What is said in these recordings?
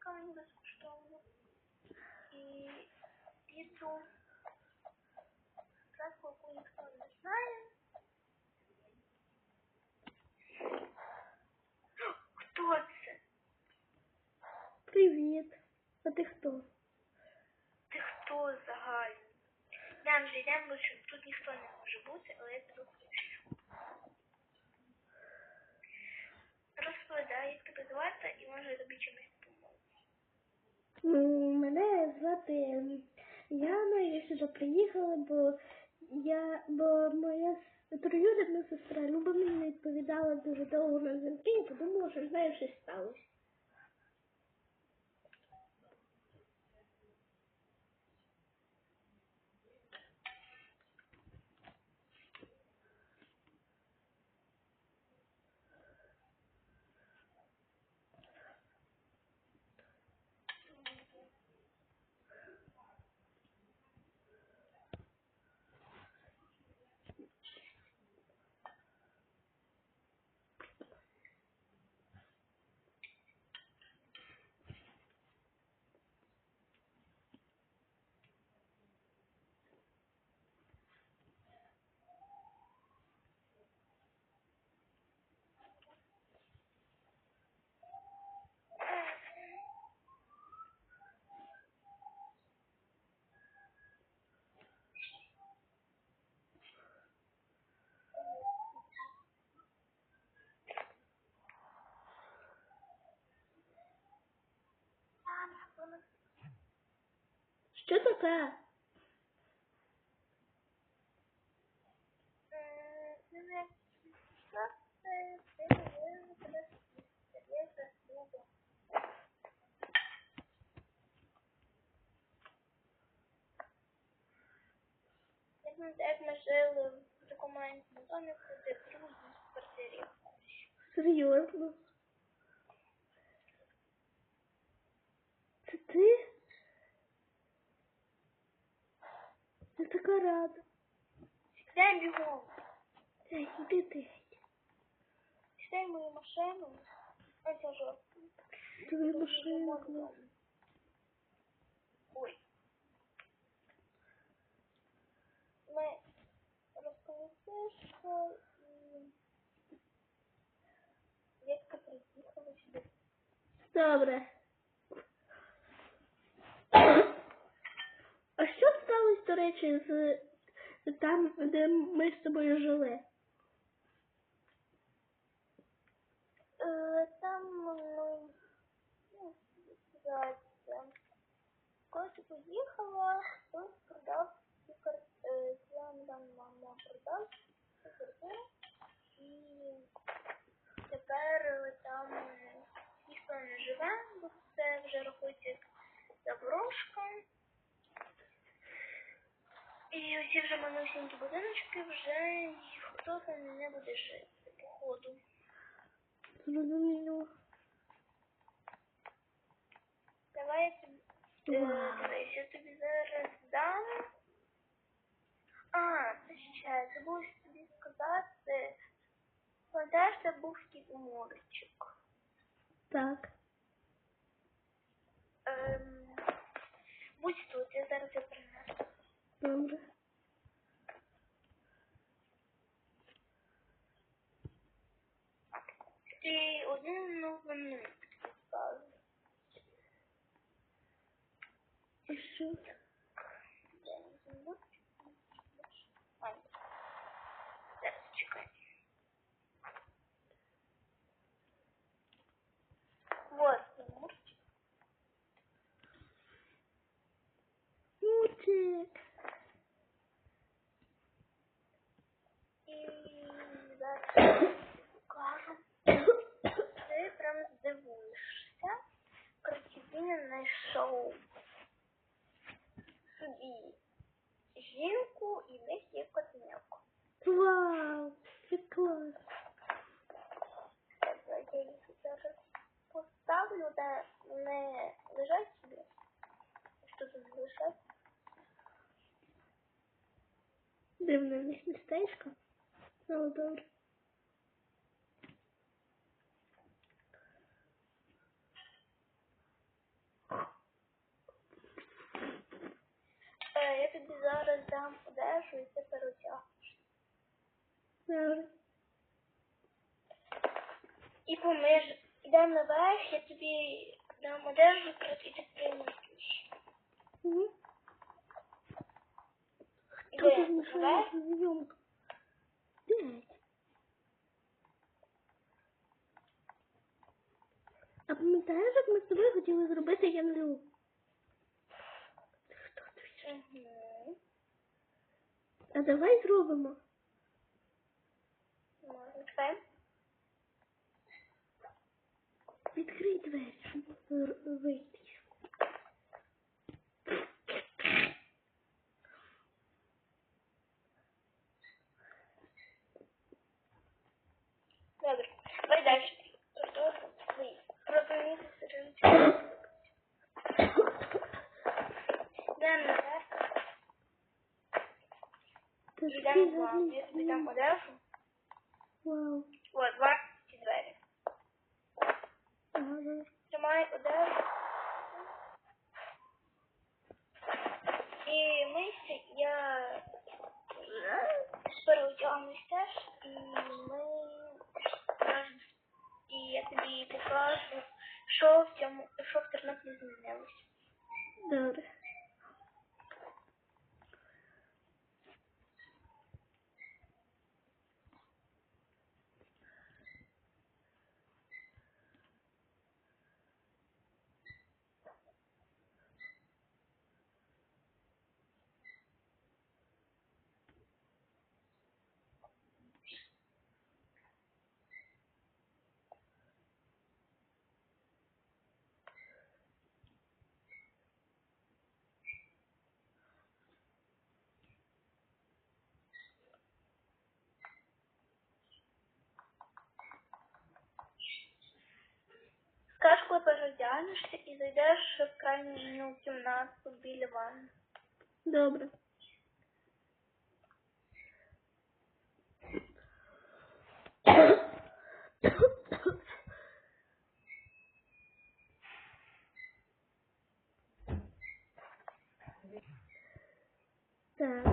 яка мені безкоштовна. І піду. Краску, яку ніхто не знає. Хто це? Привіт. А ти хто? Ти хто загально? Йдемо вже, йдемо, бо тут ніхто не може бути, але я тебе хочу. Розповідай, як тебе звати, і може тобі чимось мене звати Яна, я сюди приїхала, бо я, бо моя троюрідна сестра Люба мені не відповідала дуже довго на дзвінки і подумала, що з нею щось сталося. Що таке? Як ми, жили в такому маленькому домику, де друзі в квартирі. Серйозно? Це ти? Я така рада. Бігом, Ей, іди ти. сідай в мою машину. Ось я. Твою машинку. Ой. Ми розповісти, що ти приїхала сюди. Добре. А що сталося, до речі, з там, де ми з тобою жили? Е, Там, ну, ну, сказати, поїхала, хтось продав цю квартиру, там мама продав цю квартиру, і тепер е, там е, ніхто не живе, бо це вже рахується як заброшка. І оці вже манусінькі будиночки вже там не буде жити, походу. Давай я тобі, е, дивись, я тобі зараз дам. А, це ще, забув тобі сказати. Пам'ятаєш, це був кіт Мурчик. Так. Ем, будь тут, я зараз його принесу. Добре. Ти одну новину скажу. А що? це? Де він був? А, ні. Зараз чекай. Вот Мурчик. Мурчик. І зараз покажу. Ти прям здивуєшся. Короче, він знайшов собі жінку і десь є котенок. Вау, це клас. Я їх зараз поставлю, де не лежать собі. Що тут не лежать? Дивно, в них містечко. Ну, добре. зараз дам одежу і ти переодягнеш. І помиж, йдемо наверх, я тобі дам одежу, і ти тут мішає наверх? А пам'ятаєш, як ми з тобою хотіли зробити Янлю? Хто ти? А давай зробимо. Це. Відкрий двері, щоб вийти. Добре. Давай далі. Пропонуйте сторінку. Йдемо наверх, Ти ж йдемо такий з вами. Я тобі дам гарний. одежу. Два двері. Ага, добре. Тримай одежу. І мийся, я переодягнусь теж, і ми. І я тобі покажу, що в цьому, що в Тернополі змінилось. Добре. Скажеш, коли переодягнешся і зайдеш в крайню кімнату біля ванни. Добре. Так.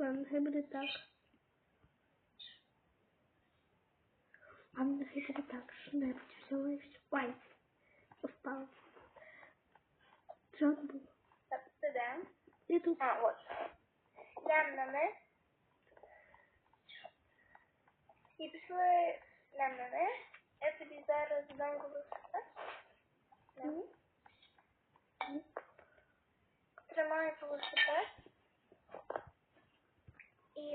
Ладно, хай буде так. Мне хай буде так, что-нибудь взяла и все. Ой, впала. Що це було? Так, це де? Я тут. А, от. Низ. І пішли низ. Я тобі зараз дам. Мгм. Тримаю велосипед.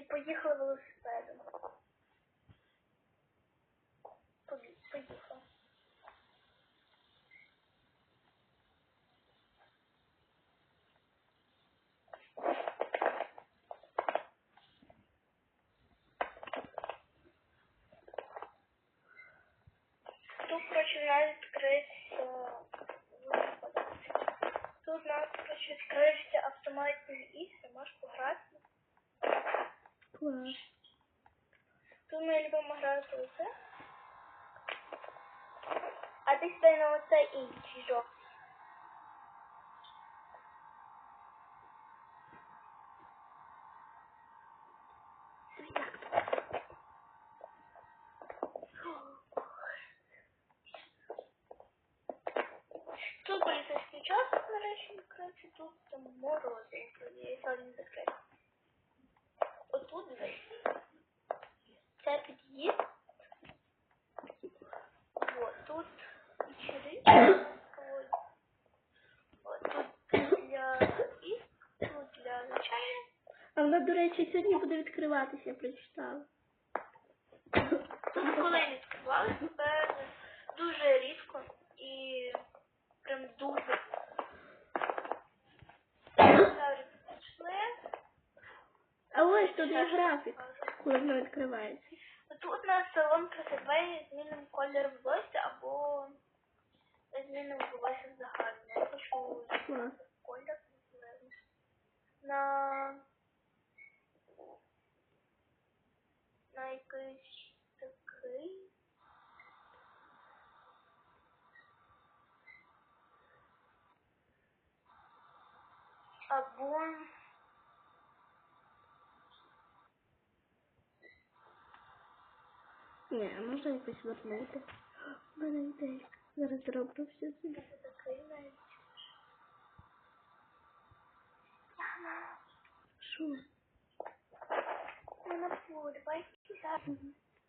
Поїхали велосипедом. Побі- Поїхали. Тут, у нас Тут у нас, відкрився автоматний ігри, можеш пограти. Клас. Тут ми любимо грати оце. А ти сідай на оце інший жовтий. Тут поліцейський час, нарешті, відкрився, тут там морози, я сьогодні закрив. Отут дивись. Це під'їзд. Вот тут вечери. Ой. От тут для і тут для звичайних. А вона, до речі, сьогодні буде відкриватися, я прочитала. Коли відкривали, тепер дуже рідко і прям дуже. А ось тут є графік, коли воно відкривається. Тут у нас салон краси змінимо колір волосся або змінимо волосся загально. Я хочу Клас. колір можливо. на на якийсь такий. Або Ні, а можна якось вернути. У мене ідея. Зараз зроблю все собі. такий навіть. Що? Ну, на полі, бачиш, зараз. Мгм.